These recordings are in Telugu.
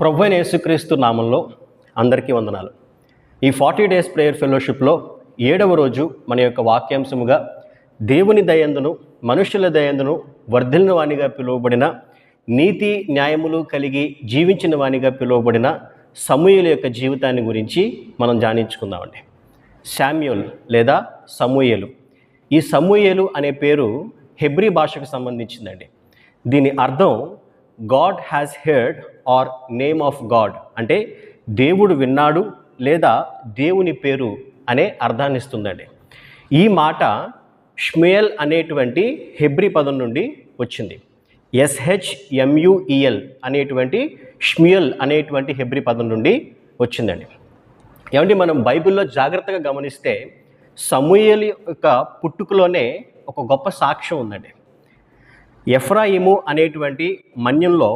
ప్రభు అయిన యేసుక్రీస్తు నామంలో అందరికీ వందనాలు. ఈ ఫార్టీ డేస్ ప్రేయర్ ఫెలోషిప్లో ఏడవ రోజు మన యొక్క వాక్యాంశముగా దేవుని దయందును మనుషుల దయందును వర్ధిల్లిన వాణిగా పిలువబడిన నీతి న్యాయములు కలిగి జీవించిన వానిగా పిలువబడిన సమూయుల యొక్క జీవితాన్ని గురించి మనం ధ్యానించుకుందామండి శామ్యుల్ లేదా సమూయేలు. ఈ సమూయేలు అనే పేరు హెబ్రీ భాషకు సంబంధించిందండి. దీని అర్థం god has heard or name of god అంటే దేవుడు విన్నాడు లేదా దేవుని పేరు అనే అర్థాన్ని ఇస్తుందండి. ఈ మాట ష్మేయల్ అనేటువంటి హెబ్రీ పదం నుండి వచ్చింది. ఎస్హెచ్ఎంయుఈఎల్ అనేటువంటి ష్మియల్ అనేటువంటి హెబ్రీ పదం నుండి వచ్చిందండి. ఏమంటే మనం బైబిల్లో జాగ్రత్తగా గమనిస్తే సమూయల్ యొక్క పుట్టుకలోనే ఒక గొప్ప సాక్ష్యం ఉందండి. ఎఫ్రాయిము అనేటువంటి మన్యంలో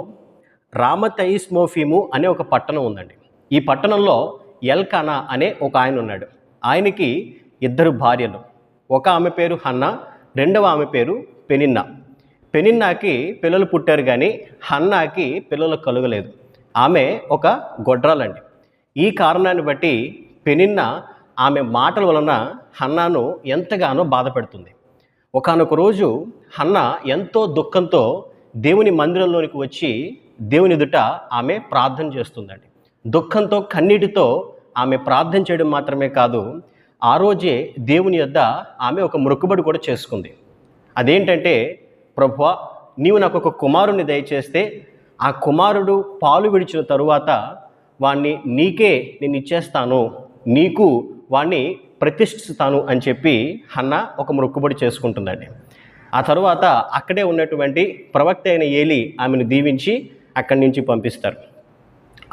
రామతైస్మోఫీము అనే ఒక పట్టణం ఉందండి. ఈ పట్టణంలో ఎల్కానా అనే ఒక ఆయన ఉన్నాడు. ఆయనకి ఇద్దరు భార్యలు. ఒక ఆమె పేరు హన్నా రెండవ ఆమె పేరు పెనిన్నా. పెనిన్నాకి పిల్లలు పుట్టారు కానీ హన్నాకి పిల్లలు కలుగలేదు. ఆమె ఒక గొడ్రాలండి. ఈ కారణాన్ని బట్టి పెనిన్న ఆమె మాటల వలన హన్నాను ఎంతగానో బాధపెడుతుంది. ఒకనొక ఒకానొక రోజు హన్నా ఎంతో దుఃఖంతో దేవుని మందిరంలోనికి వచ్చి దేవుని ఎదుట ఆమె ప్రార్థన చేస్తుందండి. దుఃఖంతో కన్నీటితో ఆమె ప్రార్థన చేయడం మాత్రమే కాదు ఆ రోజే దేవుని యొద్ద ఆమె ఒక మొక్కుబడి కూడా చేసుకుంది. అదేంటంటే ప్రభువా నీవు నాకు ఒక కుమారుని దయచేస్తే ఆ కుమారుడు పాలు విడిచిన తరువాత వాణ్ణి నీకే నేను ఇచ్చేస్తాను నీకు వాణ్ణి ప్రతిష్ఠిస్తాను అని చెప్పి హన్న ఒక మొక్కుబడి చేసుకుంటుందండి. ఆ తరువాత అక్కడే ఉన్నటువంటి ప్రవక్త అయిన ఏలి ఆమెను దీవించి అక్కడి నుంచి పంపిస్తారు.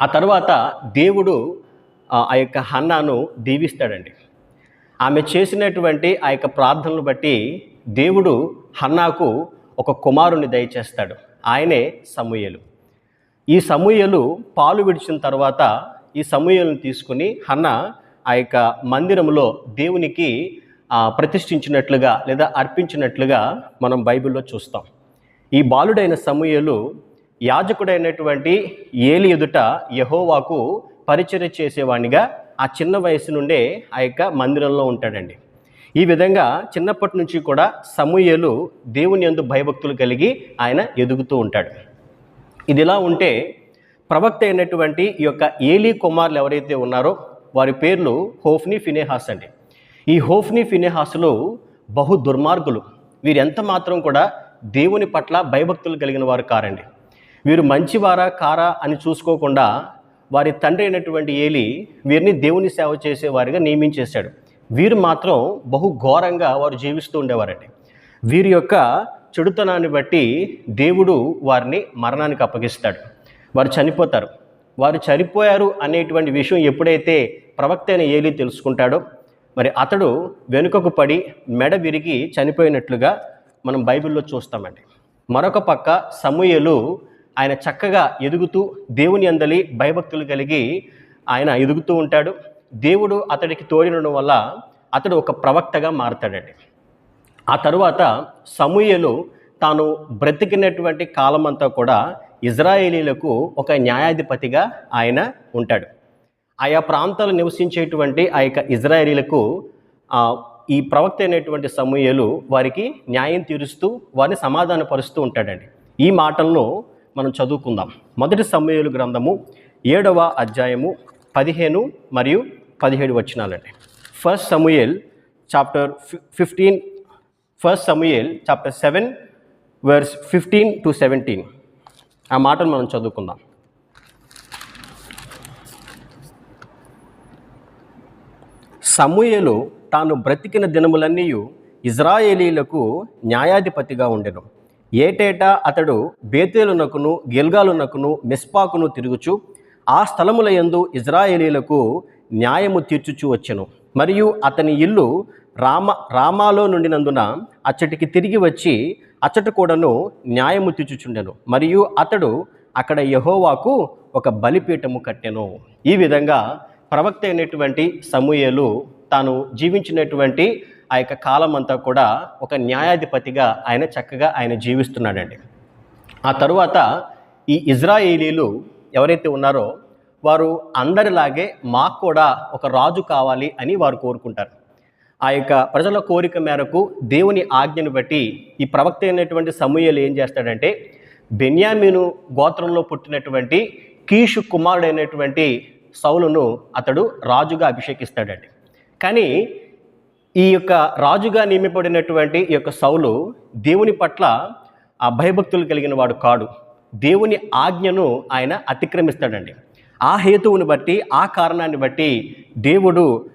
ఆ తర్వాత దేవుడు ఆ యొక్క హన్నాను దీవిస్తాడండి. ఆమె చేసినటువంటి ఆ యొక్క ప్రార్థనలు బట్టి దేవుడు హన్నాకు ఒక కుమారుని దయచేస్తాడు. ఆయనే సమూయలు. ఈ సమూయలు పాలు విడిచిన తర్వాత ఈ సమూయలను తీసుకుని హన్న ఆ యొక్క మందిరంలో దేవునికి ప్రతిష్ఠించినట్లుగా లేదా అర్పించినట్లుగా మనం బైబిల్లో చూస్తాం. ఈ బాలుడైన సమూయలు యాజకుడైనటువంటి ఏలి ఎదుట యహోవాకు పరిచర్య చేసేవాడిగా ఆ చిన్న వయసు నుండే ఆ యొక్క మందిరంలో ఉంటాడండి. ఈ విధంగా చిన్నప్పటి నుంచి కూడా సమూయలు దేవుని యందు భయభక్తులు కలిగి ఆయన ఎదుగుతూ ఉంటాడు. ఇది ఇలా ఉంటే ప్రవక్త అయినటువంటి ఈ యొక్క ఏలీ కుమారులు ఎవరైతే ఉన్నారో వారి పేర్లు హోఫ్ని ఫినేహాస్ అండి. ఈ హోఫ్ని ఫినేహాసులు బహు దుర్మార్గులు. వీరు ఎంత మాత్రం కూడా దేవుని పట్ల భయభక్తులు కలిగిన వారు కారండి. వీరు మంచివారా కారా అని చూసుకోకుండా వారి తండ్రి అయినటువంటి ఏలి వీరిని దేవుని సేవ చేసేవారిగా నియమించేశాడు. వీరు మాత్రం బహు ఘోరంగా వారు జీవిస్తూ ఉండేవారండి. వీరి యొక్క చెడుతనాన్ని బట్టి దేవుడు వారిని మరణానికి అప్పగిస్తాడు. వారు చనిపోతారు. వారు చనిపోయారు అనేటువంటి విషయం ఎప్పుడైతే ప్రవక్త అయిన ఏలి తెలుసుకుంటాడో మరి అతడు వెనుకకు పడి మెడ విరిగి చనిపోయినట్లుగా మనం బైబిల్లో చూస్తామండి. మరొక పక్క సమూయలు ఆయన చక్కగా ఎదుగుతూ దేవుని అందలి భయభక్తులు కలిగి ఆయన ఎదుగుతూ ఉంటాడు. దేవుడు అతడికి తోడినడం వల్ల అతడు ఒక ప్రవక్తగా మారతాడండి. ఆ తరువాత సమూయలు తాను బ్రతికినటువంటి కాలమంతా కూడా ఇజ్రాయేలీలకు ఒక న్యాయాధిపతిగా ఆయన ఉంటాడు. ఆయా ప్రాంతాలు నివసించేటువంటి ఆ యొక్క ఇజ్రాయేలీలకు ఈ ప్రవక్త అయినటువంటి సమూహలు వారికి న్యాయం తీరుస్తూ వారిని సమాధానపరుస్తూ ఉంటాడండి. ఈ మాటలను మనం చదువుకుందాం. మొదటి సమయలు గ్రంథము ఏడవ అధ్యాయము పదిహేను మరియు పదిహేడు వచనాలండి. First Samuel chapter fifteen first Samuel chapter seven verse fifteen to seventeen ఆ మాటను మనం చదువుకుందాం. సమూయేలు తాను బ్రతికిన దినములన్నీ ఇజ్రాయేలీలకు న్యాయాధిపతిగా ఉండెను. ఏటేటా అతడు బేతేలునకును గిల్గాలునకును మిస్పాకును తిరుగుచు ఆ స్థలముల యందు ఇజ్రాయేలీలకు న్యాయము తీర్చుచు వచ్చెను. మరియు అతని ఇల్లు రామ రామాలో నుండినందున అచ్చటికి తిరిగి వచ్చి అచ్చట కూడాను న్యాయము తీర్చుచుండెను. మరియు అతడు అక్కడ యహోవాకు ఒక బలిపీఠము కట్టెను. ఈ విధంగా ప్రవక్త అయినటువంటి సమూయేలు తాను జీవించినటువంటి ఆ యొక్క కాలం అంతా కూడా ఒక న్యాయాధిపతిగా ఆయన చక్కగా ఆయన జీవిస్తున్నాడండి. ఆ తరువాత ఈ ఇజ్రాయేలీలు ఎవరైతే ఉన్నారో వారు అందరిలాగే మాకు కూడా ఒక రాజు కావాలి అని వారు కోరుకుంటారు. ఆ యొక్క ప్రజల కోరిక మేరకు దేవుని ఆజ్ఞను బట్టి ఈ ప్రవక్త అయినటువంటి సమూహలు ఏం చేస్తాడంటే బెన్యామీను గోత్రంలో పుట్టినటువంటి కీషు కుమారుడైనటువంటి సౌలును అతడు రాజుగా అభిషేకిస్తాడండి. కానీ ఈ యొక్క రాజుగా నియమిపడినటువంటి ఈ యొక్క సౌలు దేవుని పట్ల ఆ భయభక్తులు కలిగిన వాడు కాడు. దేవుని ఆజ్ఞను ఆయన అతిక్రమిస్తాడండి. ఆ హేతువుని బట్టి ఆ కారణాన్ని బట్టి దేవుడు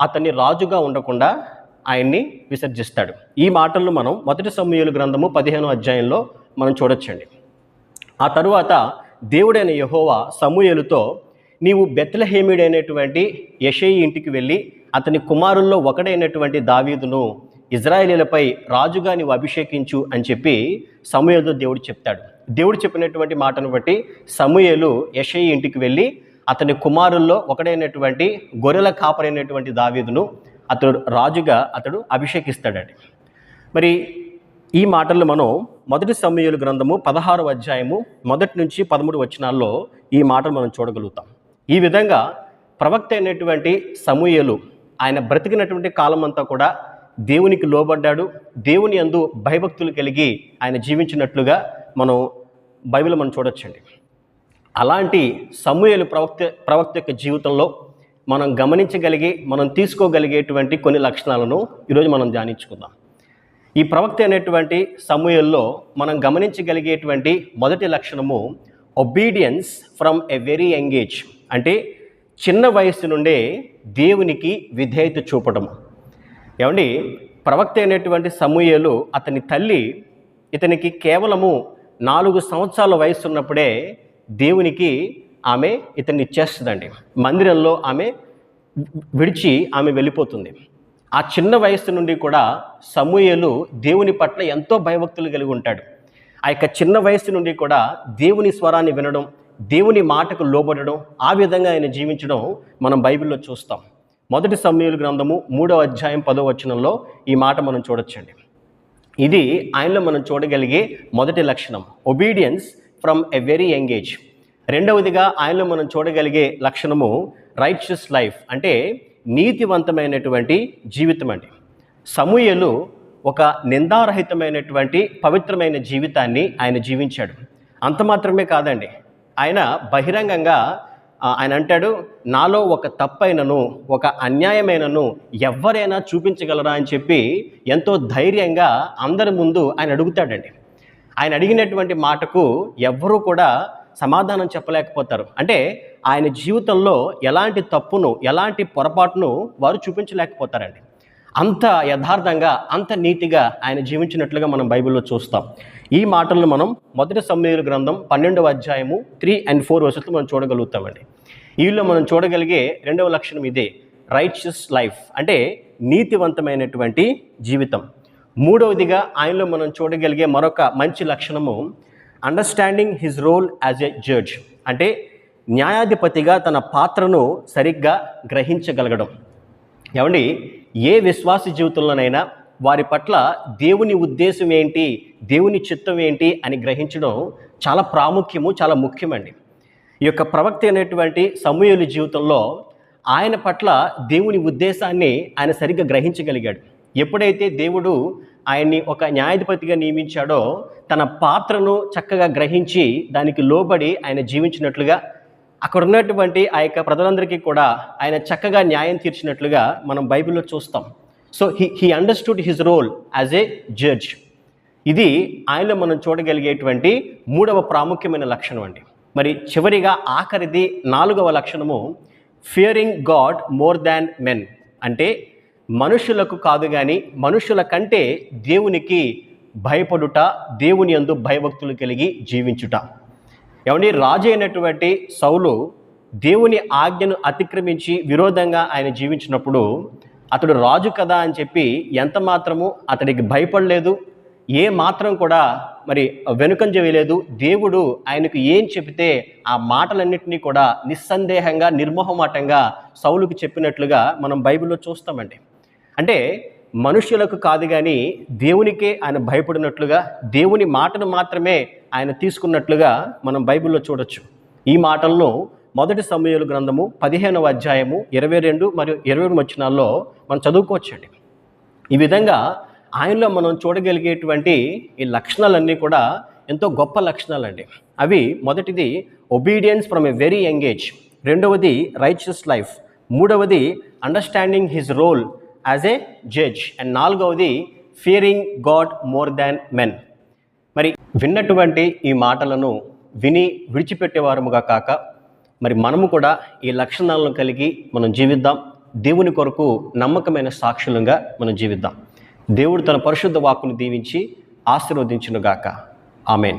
అతన్ని రాజుగా ఉండకుండా ఆయన్ని విసర్జిస్తాడు. ఈ మాటలను మనం మొదటి సమూహలు గ్రంథము పదిహేను అధ్యాయంలో మనం చూడొచ్చండి. ఆ తరువాత దేవుడైన యహోవా సమూయేలుతో నీవు బెత్లహేమిడైనటువంటి యషయి ఇంటికి వెళ్ళి అతని కుమారుల్లో ఒకడైనటువంటి దావీదును ఇజ్రాయేలీలపై రాజుగా నీవు అభిషేకించు అని చెప్పి సమూహలతో దేవుడు చెప్తాడు. దేవుడు చెప్పినటువంటి మాటను బట్టి సమూహలు యషయి ఇంటికి వెళ్ళి అతని కుమారుల్లో ఒకడైనటువంటి గొర్రెల కాపరైనటువంటి దావీదును అతడు రాజుగా అతడు అభిషేకిస్తాడండి. మరి ఈ మాటలు మనం మొదటి సమూహలు గ్రంథము పదహారు అధ్యాయము మొదటి నుంచి పదమూడు వచనాల్లో ఈ మాటలు మనం చూడగలుగుతాం. ఈ విధంగా ప్రవక్త అయినటువంటి సమూహలు ఆయన బ్రతికినటువంటి కాలం అంతా కూడా దేవునికి లోబడ్డాడు. దేవుని అందు భయభక్తులు కలిగి ఆయన జీవించినట్లుగా మనం బైబిల్ మనం చూడొచ్చండి. అలాంటి సమూహలు ప్రవక్త ప్రవక్త యొక్క జీవితంలో మనం గమనించగలిగి మనం తీసుకోగలిగేటువంటి కొన్ని లక్షణాలను ఈరోజు మనం ధ్యానించుకుందాం. ఈ ప్రవక్త అనేటువంటి సమూహల్లో మనం గమనించగలిగేటువంటి మొదటి లక్షణము obedience from a very young age అంటే చిన్న వయస్సు నుండే దేవునికి విధేయత చూపడం ఏమండి? ప్రవక్త అయినటువంటి సమూహలు అతని తల్లి ఇతనికి కేవలము నాలుగు సంవత్సరాల వయసు ఉన్నప్పుడే దేవునికి ఆమె ఇతన్ని ఇచ్చేస్తుందండి మందిరంలో ఆమె విడిచి ఆమె వెళ్ళిపోతుంది. ఆ చిన్న వయస్సు నుండి కూడా సమూహలు దేవుని పట్ల ఎంతో భయభక్తులు కలిగి ఉంటాడు. ఆ యొక్క చిన్న వయస్సు నుండి కూడా దేవుని స్వరాన్ని వినడం దేవుని మాటకు లోబడడం ఆ విధంగా ఆయన జీవించడం మనం బైబిల్లో చూస్తాం. మొదటి సమయలు గ్రంథము మూడవ అధ్యాయం పదో వచనంలో ఈ మాట మనం చూడొచ్చండి. ఇది ఆయనలో మనం చూడగలిగే మొదటి లక్షణం obedience from a very young age రెండవదిగా ఆయనలో మనం చూడగలిగే లక్షణము రైట్షియస్ లైఫ్ అంటే నీతివంతమైనటువంటి జీవితం అండి. సమూయలు ఒక నిందారహితమైనటువంటి పవిత్రమైన జీవితాన్ని ఆయన జీవించాడు. అంత మాత్రమే కాదండి ఆయన బహిరంగంగా ఆయన అంటాడు నాలో ఒక తప్పైనను ఒక అన్యాయమైనను ఎవరైనా చూపించగలరా? అని చెప్పి ఎంతో ధైర్యంగా అందరి ముందు ఆయన అడుగుతాడండి. ఆయన అడిగినటువంటి మాటకు ఎవ్వరూ కూడా సమాధానం చెప్పలేకపోతారు. అంటే ఆయన జీవితంలో ఎలాంటి తప్పును ఎలాంటి పొరపాటును వారు చూపించలేకపోతారండి. అంత యథార్థంగా అంత నీతిగా ఆయన జీవించినట్లుగా మనం బైబిల్లో చూస్తాం. ఈ మాటలను మనం మొదటి సమయంలో గ్రంథం పన్నెండవ అధ్యాయము త్రీ అండ్ ఫోర్ వర్షాలు మనం చూడగలుగుతామండి. వీళ్ళు మనం చూడగలిగే రెండవ లక్షణం ఇదే రైచియస్ లైఫ్ అంటే నీతివంతమైనటువంటి జీవితం. మూడవదిగా ఆయనలో మనం చూడగలిగే మరొక మంచి లక్షణము understanding his role as a judge అంటే న్యాయాధిపతిగా తన పాత్రను సరిగ్గా గ్రహించగలగడం. ఏమండి? ఏ విశ్వాస జీవితంలోనైనా వారి పట్ల దేవుని ఉద్దేశం ఏంటి? దేవుని చిత్తం ఏంటి? అని గ్రహించడం చాలా ప్రాముఖ్యము చాలా ముఖ్యమండి. ఈ యొక్క ప్రవక్త అయినటువంటి సమూహుల జీవితంలో ఆయన పట్ల దేవుని ఉద్దేశాన్ని ఆయన సరిగ్గా గ్రహించగలిగాడు. ఎప్పుడైతే దేవుడు ఆయన్ని ఒక న్యాయాధిపతిగా నియమించాడో తన పాత్రను చక్కగా గ్రహించి దానికి లోబడి ఆయన జీవించినట్లుగా అక్కడ ఉన్నటువంటి ఆ యొక్క ప్రజలందరికీ కూడా ఆయన చక్కగా న్యాయం తీర్చినట్లుగా మనం బైబిల్లో చూస్తాం. So he he understood his role as a judge ఇది ఆయనలో మనం చూడగలిగేటువంటి మూడవ ప్రాముఖ్యమైన లక్షణం అండి. మరి చివరిగా ఆఖరిది నాలుగవ లక్షణము fearing God more than men అంటే మనుషులకు కాదు కానీ మనుషుల కంటే దేవునికి భయపడుట దేవుని యందు భయభక్తులు కలిగి జీవించుట. ఏమండి? రాజు అయినటువంటి సౌలు దేవుని ఆజ్ఞను అతిక్రమించి విరోధంగా ఆయన జీవించినప్పుడు అతడు రాజు కదా అని చెప్పి ఎంత మాత్రము అతడికి భయపడలేదు. ఏ మాత్రం కూడా మరి వెనుకంజ వేయలేదు. దేవుడు ఆయనకు ఏం చెబితే ఆ మాటలన్నింటినీ కూడా నిస్సందేహంగా నిర్మోహమాటంగా సౌలుకు చెప్పినట్లుగా మనం బైబిల్లో చూస్తామండి. అంటే మనుష్యులకు కాదు కానీ దేవునికే ఆయన భయపడినట్లుగా దేవుని మాటను మాత్రమే ఆయన తీసుకున్నట్లుగా మనం బైబిల్లో చూడొచ్చు. ఈ మాటలను మొదటి సమయాలు గ్రంథము పదిహేనవ అధ్యాయము ఇరవై రెండు మరియు ఇరవై మూడు వచ్చినాల్లో మనం చదువుకోవచ్చండి. ఈ విధంగా ఆయనలో మనం చూడగలిగేటువంటి ఈ లక్షణాలన్నీ కూడా ఎంతో గొప్ప లక్షణాలండి. అవి మొదటిది obedience from a very young age రెండవది రైచియస్ లైఫ్ మూడవది understanding his role as a judge and నాలుగవది fearing God more than men మరి విన్నటువంటి ఈ మాటలను విని విడిచిపెట్టేవారముగా కాక మరి మనము కూడా ఈ లక్షణాలను కలిగి మనం జీవిద్దాం. దేవుని కొరకు నమ్మకమైన సాక్షులుగా మనం జీవిద్దాం. దేవుడు తన పరిశుద్ధ వాక్కును దీవించి ఆశీర్వదించునుగాక. ఆమెన్.